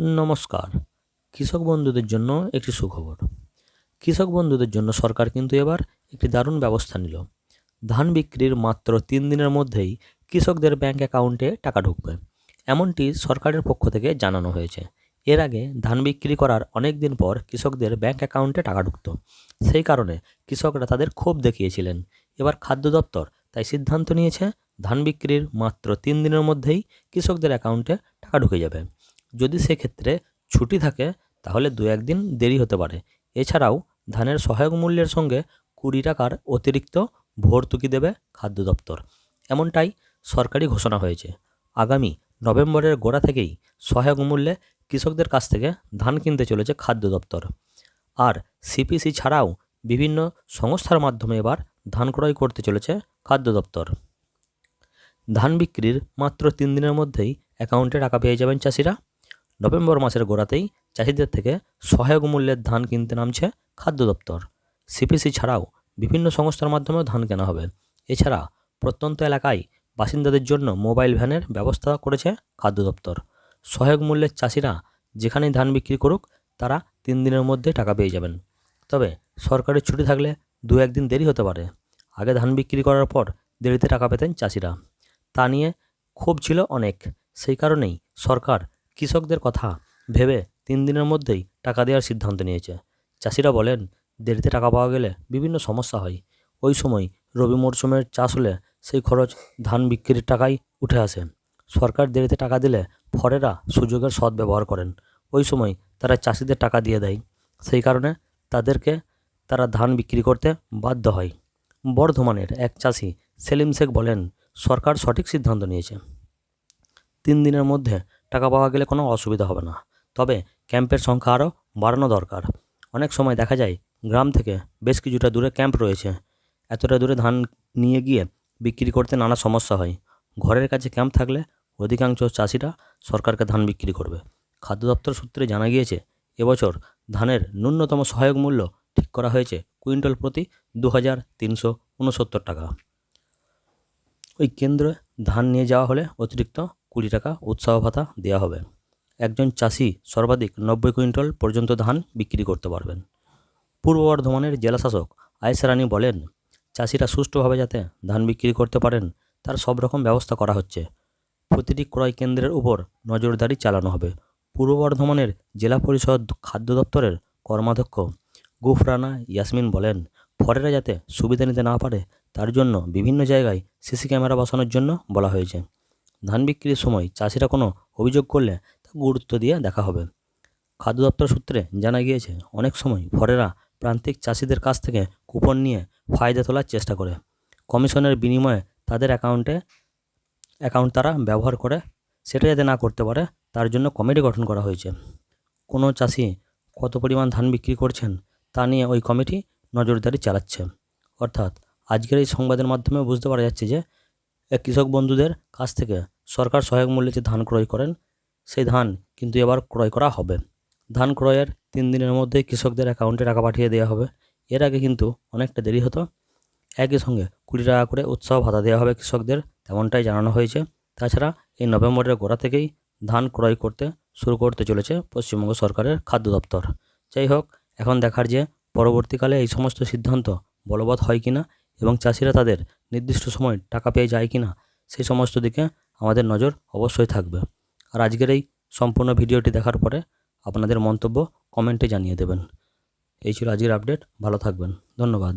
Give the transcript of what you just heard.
নমস্কার। কৃষক বন্ধুদের জন্য একটি সুখবর। কৃষক বন্ধুদের জন্য সরকার কিন্তু এবার একটি দারুণ ব্যবস্থা নিল। ধান বিক্রির মাত্র তিন দিনের মধ্যেই কৃষকদের ব্যাংক অ্যাকাউন্টে টাকা ঢুকবে। এমনটি সরকারের পক্ষ থেকে জানানো হয়েছে। এর আগে ধান বিক্রি করার অনেক দিন পর কৃষকদের ব্যাংক অ্যাকাউন্টে টাকা ঢুকতো। সেই কারণে কৃষকরা তাদের ক্ষোভ দেখিয়েছিলেন। এবার খাদ্য দপ্তর তাই সিদ্ধান্ত নিয়েছে, ধান বিক্রির মাত্র তিন দিনের মধ্যেই কৃষকদের অ্যাকাউন্টে টাকা ঢুকে যাবে। যদি সেক্ষেত্রে ছুটি থাকে, তাহলে দু একদিন দেরি হতে পারে। এছাড়াও ধানের সহায়ক মূল্যের সঙ্গে কুড়ি টাকার অতিরিক্ত ভর্তুকি দেবে খাদ্য দপ্তর। এমনটাই সরকারি ঘোষণা হয়েছে। আগামী নভেম্বরের গোড়া থেকেই সহায়ক মূল্যে কৃষকদের কাছ থেকে ধান কিনতে চলেছে খাদ্য দপ্তর। আর সিপিসি ছাড়াও বিভিন্ন সংস্থার মাধ্যমে এবার ধান ক্রয় করতে চলেছে খাদ্য দপ্তর। ধান বিক্রির মাত্র তিন দিনের মধ্যেই অ্যাকাউন্টে টাকা পেয়ে যাবেন চাষিরা। নভেম্বর মাসের গোড়াতেই চাষিদের থেকে সহায়ক মূল্যের ধান কিনতে নামছে খাদ্য দপ্তর। সিপিসি ছাড়াও বিভিন্ন সংস্থার মাধ্যমেও ধান কেনা হবে। এছাড়া প্রত্যন্ত এলাকায় বাসিন্দাদের জন্য মোবাইল ভ্যানের ব্যবস্থা করেছে খাদ্য দপ্তর। সহায়ক মূল্যের চাষিরা যেখানেই ধান বিক্রি করুক, তারা তিন দিনের মধ্যে টাকা পেয়ে যাবেন। তবে সরকারের ছুটি থাকলে দু একদিন দেরি হতে পারে। আগে ধান বিক্রি করার পর দেরিতে টাকা পেতেন চাষিরা। তা নিয়ে ক্ষোভ ছিল অনেক। সেই কারণেই সরকার কৃষকদের কথা ভেবে তিন দিনের মধ্যেই টাকা দেওয়ার সিদ্ধান্ত নিয়েছে। চাষিরা বলেন, দেরিতে টাকা পাওয়া গেলে বিভিন্ন সমস্যা হয়। ওই সময় রবি মরশুমের চাষ হলে সেই খরচ ধান বিক্রির টাকাই উঠে আসে। সরকার দেরিতে টাকা দিলে ফরেরা সুযোগের সদ্ব্যবহার করেন। ওই সময় তারা চাষিদের টাকা দিয়ে দেয়। সেই কারণে তাদেরকে তারা ধান বিক্রি করতে বাধ্য হয়। বর্ধমানের এক চাষি সেলিম শেখ বলেন, সরকার সঠিক সিদ্ধান্ত নিয়েছে। তিন দিনের মধ্যে টাকা পাওয়া গেলে কোনো অসুবিধা হবে না। তবে ক্যাম্পের সংখ্যা আরও বাড়ানো দরকার। অনেক সময় দেখা যায় গ্রাম থেকে বেশ কিছুটা দূরে ক্যাম্প রয়েছে। এতটা দূরে ধান নিয়ে গিয়ে বিক্রি করতে নানা সমস্যা হয়। ঘরের কাছে ক্যাম্প থাকলে অধিকাংশ চাষিরা সরকারকে ধান বিক্রি করবে। খাদ্য দপ্তর সূত্রে জানা গিয়েছে, এবছর ধানের ন্যূনতম সহায়ক মূল্য ঠিক করা হয়েছে কুইন্টাল প্রতি দু হাজার তিনশো উনসত্তর টাকা। ওই কেন্দ্রে ধান নিয়ে যাওয়া হলে অতিরিক্ত কুড়ি টাকা উৎসাহ ভাতা দেওয়া হবে। একজন চাষি সর্বাধিক নব্বই কুইন্টাল পর্যন্ত ধান বিক্রি করতে পারবেন। পূর্ব বর্ধমানের জেলাশাসক আয়েশা রানী বলেন, চাষিরা সুষ্ঠুভাবে যাতে ধান বিক্রি করতে পারেন, তার সব রকম ব্যবস্থা করা হচ্ছে। প্রতিটি ক্রয় কেন্দ্রের উপর নজরদারি চালানো হবে। পূর্ব বর্ধমানের জেলা পরিষদ খাদ্য দপ্তরের কর্মাধ্যক্ষ গুফরানা ইয়াসমিন বলেন, ফরেরা যাতে সুবিধা নিতে না পারে, তার জন্য বিভিন্ন জায়গায় সিসি ক্যামেরা বসানোর জন্য বলা হয়েছে। ধান বিক্রির সময় চাষিরা কোনো অভিযোগ করলে তা গুরুত্ব দিয়ে দেখা হবে। খাদ্য দপ্তর সূত্রে জানা গিয়েছে, অনেক সময় ফরেরা প্রান্তিক চাষিদের কাছ থেকে কুপন নিয়ে ফায়দা তোলার চেষ্টা করে। কমিশনের বিনিময়ে তাদের অ্যাকাউন্টে, অ্যাকাউন্ট তারা ব্যবহার করে, সেটা যাতে না করতে পারে, তার জন্য কমিটি গঠন করা হয়েছে। কোনো চাষি কত পরিমাণ ধান বিক্রি করছেন, তা নিয়ে ওই কমিটি নজরদারি চালাচ্ছে। অর্থাৎ, আজকের এই সংবাদের মাধ্যমে বুঝতে পারা যাচ্ছে যে কৃষক বন্ধুদের কাছ থেকে সরকার সহায়ক মূল্যে যে ধান ক্রয় করেন, সেই ধান কিন্তু এবার ক্রয় করা হবে। ধান ক্রয়ের তিন দিনের মধ্যে কৃষকদের অ্যাকাউন্টে টাকা পাঠিয়ে দেওয়া হবে। এর আগে কিন্তু অনেকটা দেরি হতো। একই সঙ্গে কুড়ি টাকা করে উৎসাহ ভাতা দেওয়া হবে কৃষকদের, তেমনটাই জানানো হয়েছে। তাছাড়া এই নভেম্বরের গোড়া থেকেই ধান ক্রয় করতে শুরু করতে চলেছে পশ্চিমবঙ্গ সরকারের খাদ্য দপ্তর। যাই হোক, এখন দেখার যে পরবর্তীকালে এই সমস্ত সিদ্ধান্ত বলবৎ হয় কি না এবং চাষিরা তাদের নির্দিষ্ট সময় টাকা পেয়ে যায় কি না সেই সমস্ত দিকে আমাদের নজর অবশ্যই থাকবে। আর আজকের এই সম্পূর্ণ ভিডিওটি দেখার পরে আপনাদের মন্তব্য কমেন্টে জানিয়ে দেবেন। এই ছিল আজকের আপডেট, ভালো থাকবেন, ধন্যবাদ।